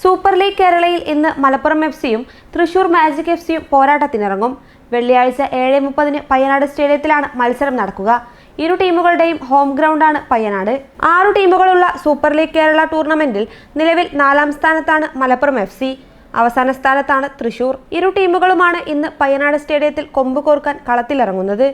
Super league കേരളയിൽ ഇന്ന് Malappuram F സിയും തൃശൂർ മാജിക് എഫ് സിയും പോരാട്ടത്തിനിറങ്ങും. വെള്ളിയാഴ്ച ഏഴ് മുപ്പതിന് പയ്യനാട് സ്റ്റേഡിയത്തിലാണ് മത്സരം നടക്കുക. ഇരു ടീമുകളുടെയും ഹോം ഗ്രൗണ്ടാണ് പയ്യനാട്. ആറു ടീമുകളുള്ള സൂപ്പർ ലീഗ് കേരള ടൂർണമെന്റിൽ നിലവിൽ നാലാം സ്ഥാനത്താണ് മലപ്പുറം എഫ് സി അവസാന സ്ഥാനത്താണ് തൃശൂർ. ഇരു ടീമുകളുമാണ് ഇന്ന് പയ്യനാട് സ്റ്റേഡിയത്തിൽ കൊമ്പ് കോർക്കാൻ കളത്തിലിറങ്ങുന്നത്.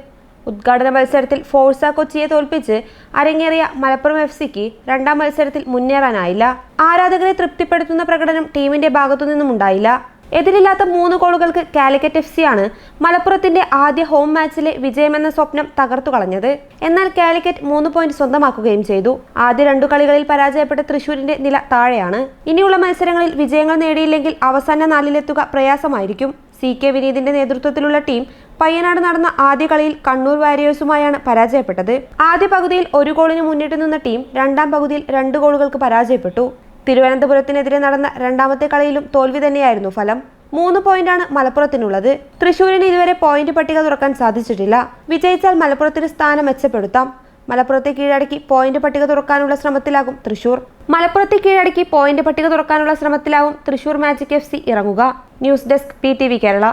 ഉദ്ഘാടന മത്സരത്തിൽ ഫോഴ്സ കൊച്ചിയെ തോൽപ്പിച്ച് അരങ്ങേറിയ മലപ്പുറം എഫ് സിക്ക് രണ്ടാം മത്സരത്തിൽ മുന്നേറാനായില്ല. ആരാധകരെ തൃപ്തിപ്പെടുത്തുന്ന പ്രകടനം ടീമിന്റെ ഭാഗത്തുനിന്നും ഉണ്ടായില്ല. എതിരില്ലാത്ത മൂന്ന് ഗോളുകൾക്ക് കാലിക്കറ്റ് എഫ് സിയാണ് മലപ്പുറത്തിന്റെ ആദ്യ ഹോം മാച്ചിലെ വിജയമെന്ന സ്വപ്നം തകർത്തു കളഞ്ഞത്. എന്നാൽ കാലിക്കറ്റ് മൂന്ന് പോയിന്റ് സ്വന്തമാക്കുകയും ചെയ്തു. ആദ്യ രണ്ടു കളികളിൽ പരാജയപ്പെട്ട തൃശൂരിന്റെ നില താഴെയാണ്. ഇനിയുള്ള മത്സരങ്ങളിൽ വിജയങ്ങൾ നേടിയില്ലെങ്കിൽ അവസാന നാലിലെത്തുക പ്രയാസമായിരിക്കും. സി കെ വിനീതിന്റെ നേതൃത്വത്തിലുള്ള ടീം പയ്യനാട് നടന്ന ആദ്യ കളിയിൽ കണ്ണൂർ വാരിയേഴ്സുമായാണ് പരാജയപ്പെട്ടത്. ആദ്യ പകുതിയിൽ ഒരു ഗോളിന് മുന്നിട്ട് നിന്ന ടീം രണ്ടാം പകുതിയിൽ രണ്ട് ഗോളുകൾക്ക് പരാജയപ്പെട്ടു. തിരുവനന്തപുരത്തിനെതിരെ നടന്ന രണ്ടാമത്തെ കളിയിലും തോൽവി തന്നെയായിരുന്നു ഫലം. മൂന്ന് പോയിന്റാണ് മലപ്പുറത്തിനുള്ളത്. തൃശൂരിന് ഇതുവരെ പോയിന്റ് പട്ടിക തുറക്കാൻ സാധിച്ചിട്ടില്ല. വിജയിച്ചാൽ മലപ്പുറത്തിന് സ്ഥാനം മെച്ചപ്പെടുത്താം. മലപ്പുറത്തെ കീഴടക്കി പോയിന്റ് പട്ടിക തുറക്കാനുള്ള ശ്രമത്തിലാകും തൃശൂർ. മലപ്പുറത്തെ കീഴടക്കി പോയിന്റ് പട്ടിക തുറക്കാനുള്ള ശ്രമത്തിലാകും തൃശൂർ മാജിക് എഫ് ഇറങ്ങുക. News desk P Kerala.